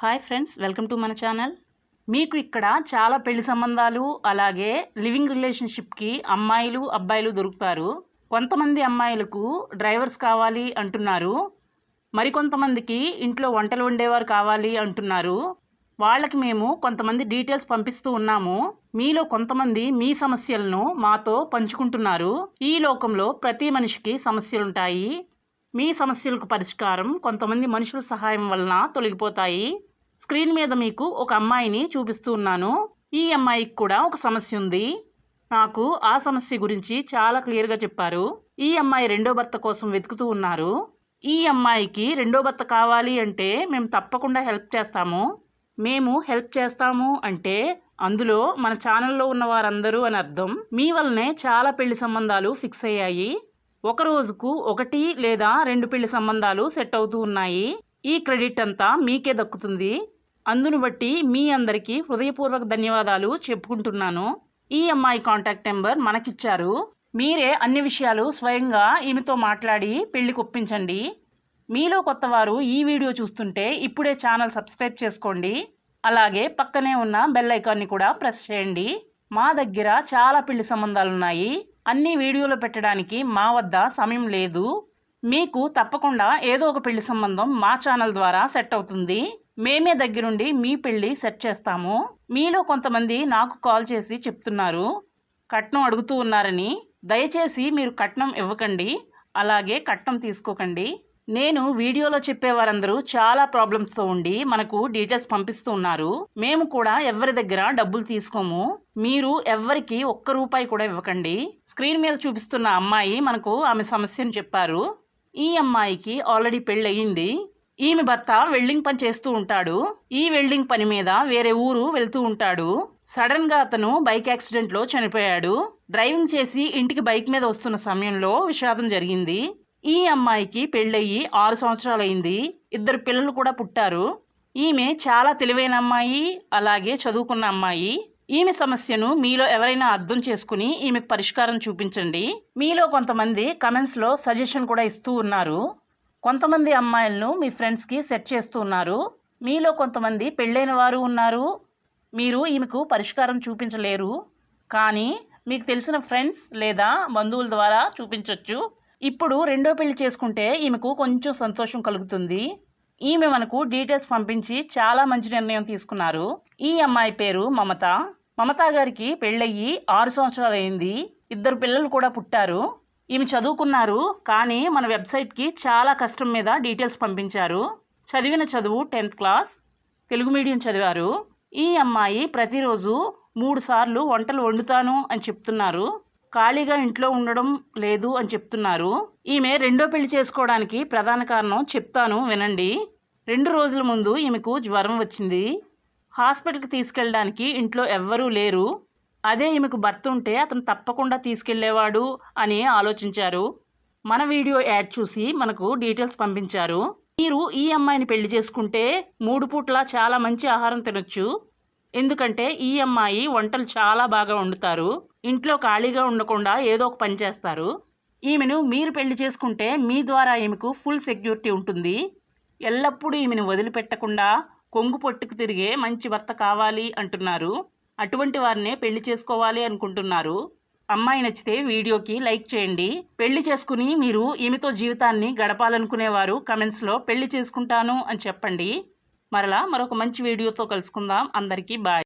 Hi friends welcome to మన channel. మీకు ఇక్కడ చాలా పెళ్ళి సంబంధాలు అలాగే లివింగ్ రిలేషన్షిప్కి అమ్మాయిలు అబ్బాయిలు దొరుకుతారు. కొంతమంది అమ్మాయిలకు డ్రైవర్స్ కావాలి అంటున్నారు. మరికొంతమందికి ఇంట్లో వంటలు వండేవారు కావాలి అంటున్నారు. వాళ్ళకి మేము కొంతమంది డీటెయిల్స్ పంపిస్తూ ఉన్నాము. మీలో కొంతమంది మీ సమస్యలను మాతో పంచుకుంటున్నారు. ఈ లోకంలో ప్రతి మనిషికి సమస్యలుంటాయి. మీ సమస్యలకు పరిష్కారం కొంతమంది మనుషుల సహాయం వలన తొలగిపోతాయి. స్క్రీన్ మీద మీకు ఒక అమ్మాయిని చూపిస్తూ ఉన్నాను ఈ అమ్మాయికి కూడా ఒక సమస్య ఉంది. నాకు ఆ సమస్య గురించి చాలా క్లియర్గా చెప్పారు. ఈ అమ్మాయి రెండో భర్త కోసం వెతుకుతూ ఉన్నారు. ఈ అమ్మాయికి రెండో భర్త కావాలి అంటే మేము తప్పకుండా హెల్ప్ చేస్తాము. మేము హెల్ప్ చేస్తాము అంటే అందులో మన ఛానల్లో ఉన్న వారందరూ అని అర్థం. మీ వల్లనే చాలా పెళ్ళి సంబంధాలు ఫిక్స్ అయ్యాయి. ఒక రోజుకు ఒకటి లేదా రెండు పెళ్ళి సంబంధాలు సెట్ అవుతూ ఉన్నాయి. ఈ క్రెడిట్ అంతా మీకే దక్కుతుంది. అందును బట్టి మీ అందరికీ హృదయపూర్వక ధన్యవాదాలు చెప్పుకుంటున్నాను. ఈ అమ్మాయి కాంటాక్ట్ నెంబర్ మనకిచ్చారు. మీరే అన్ని విషయాలు స్వయంగా ఈమెతో మాట్లాడి పెళ్ళి కొప్పించండి. మీలో కొత్తవారు ఈ వీడియో చూస్తుంటే ఇప్పుడే ఛానల్ సబ్స్క్రైబ్ చేసుకోండి. అలాగే పక్కనే ఉన్న బెల్ ఐకాన్ని కూడా ప్రెస్ చేయండి. మా దగ్గర చాలా పెళ్ళి సంబంధాలు ఉన్నాయి అన్ని వీడియోలు పెట్టడానికి మా వద్ద సమయం లేదు. మీకు తప్పకుండా ఏదో ఒక పెళ్ళి సంబంధం మా ఛానల్ ద్వారా సెట్ అవుతుంది. మేమే దగ్గరుండి మీ పెళ్ళి సెట్ చేస్తాము. మీలో కొంతమంది నాకు కాల్ చేసి చెప్తున్నారు. కట్నం అడుగుతూ ఉన్నారని. దయచేసి మీరు కట్నం ఇవ్వకండి. అలాగే కట్నం తీసుకోకండి. నేను వీడియోలో చెప్పే వారందరూ చాలా ప్రాబ్లమ్స్తో ఉండి మనకు డీటెయిల్స్ పంపిస్తూ ఉన్నారు. మేము కూడా ఎవరి దగ్గర డబ్బులు తీసుకోము. మీరు ఎవ్వరికి ఒక్క రూపాయి కూడా ఇవ్వకండి. స్క్రీన్ మీద చూపిస్తున్న అమ్మాయి మనకు ఆమె సమస్యను చెప్పారు. ఈ అమ్మాయికి ఆల్రెడీ పెళ్ళయింది. ఈమె భర్త వెల్డింగ్ పని చేస్తూ ఉంటాడు. ఈ వెల్డింగ్ పని మీద వేరే ఊరు వెళ్తూ ఉంటాడు. సడన్గా అతను బైక్ యాక్సిడెంట్లో చనిపోయాడు. డ్రైవింగ్ చేసి ఇంటికి బైక్ మీద వస్తున్న సమయంలో విషాదం జరిగింది. ఈ అమ్మాయికి పెళ్ళయి ఆరు సంవత్సరాలైంది. ఇద్దరు పిల్లలు కూడా పుట్టారు. ఈమె చాలా తెలివైన అమ్మాయి అలాగే చదువుకున్న అమ్మాయి. ఈమె సమస్యను మీలో ఎవరైనా అర్థం చేసుకుని ఈమెకు పరిష్కారం చూపించండి. మీలో కొంతమంది కమెంట్స్లో సజెషన్ కూడా ఇస్తూ ఉన్నారు. కొంతమంది అమ్మాయిలను మీ ఫ్రెండ్స్కి సెట్ చేస్తూ ఉన్నారు. మీలో కొంతమంది పెళ్ళైన వారు ఉన్నారు. మీరు ఈమెకు పరిష్కారం చూపించలేరు. కానీ మీకు తెలిసిన ఫ్రెండ్స్ లేదా బంధువుల ద్వారా చూపించవచ్చు ఇప్పుడు రెండో పెళ్ళి చేసుకుంటే ఈమెకు కొంచెం సంతోషం కలుగుతుంది. ఈమె మనకు డీటెయిల్స్ పంపించి చాలా మంచి నిర్ణయం తీసుకున్నారు. ఈ అమ్మాయి పేరు మమత. మమత గారికి పెళ్ళయ్యి ఆరు సంవత్సరాలు అయింది ఇద్దరు పిల్లలు కూడా పుట్టారు. ఈమె చదువుకున్నారు కానీ మన వెబ్సైట్కి చాలా కష్టం మీద డీటెయిల్స్ పంపించారు. చదివిన చదువు టెన్త్ క్లాస్ తెలుగు మీడియం చదివారు. ఈ అమ్మాయి ప్రతిరోజు మూడు సార్లు వంటలు వండుతాను అని చెప్తున్నారు. ఖాళీగా ఇంట్లో ఉండడం లేదు అని చెప్తున్నారు. ఈమె రెండో పెళ్ళి చేసుకోవడానికి ప్రధాన కారణం చెప్తాను వినండి. రెండు రోజుల ముందు ఈమెకు జ్వరం వచ్చింది. హాస్పిటల్కి తీసుకెళ్ళడానికి ఇంట్లో ఎవ్వరూ లేరు. అదే ఈమెకు భర్త ఉంటే అతను తప్పకుండా తీసుకెళ్ళేవాడు అని ఆలోచించారు. మన వీడియో యాడ్ చూసి మనకు డీటెయిల్స్ పంపించారు. మీరు ఈ అమ్మాయిని పెళ్ళి చేసుకుంటే మూడు పూట్ల చాలా మంచి ఆహారం తినొచ్చు. ఎందుకంటే ఈ అమ్మాయి వంటలు చాలా బాగా వండుతారు. ఇంట్లో ఖాళీగా ఉండకుండా ఏదో ఒక పని చేస్తారు. ఈమెను మీరు పెళ్ళి చేసుకుంటే మీ ద్వారా ఈమెకు ఫుల్ సెక్యూరిటీ ఉంటుంది. ఎల్లప్పుడూ ఈమెను వదిలిపెట్టకుండా కొంగు పొట్టుకు తిరిగే మంచి భర్త కావాలి అంటున్నారు. అటువంటి వారినే పెళ్ళి చేసుకోవాలి అనుకుంటున్నారు. అమ్మాయి నచ్చితే వీడియోకి లైక్ చేయండి. పెళ్ళి చేసుకుని మీరు ఈమెతో జీవితాన్ని గడపాలనుకునేవారు కమెంట్స్లో పెళ్ళి చేసుకుంటాను అని చెప్పండి. మరలా మరొక మంచి వీడియోతో కలుసుకుందాం. అందరికీ బాయ్.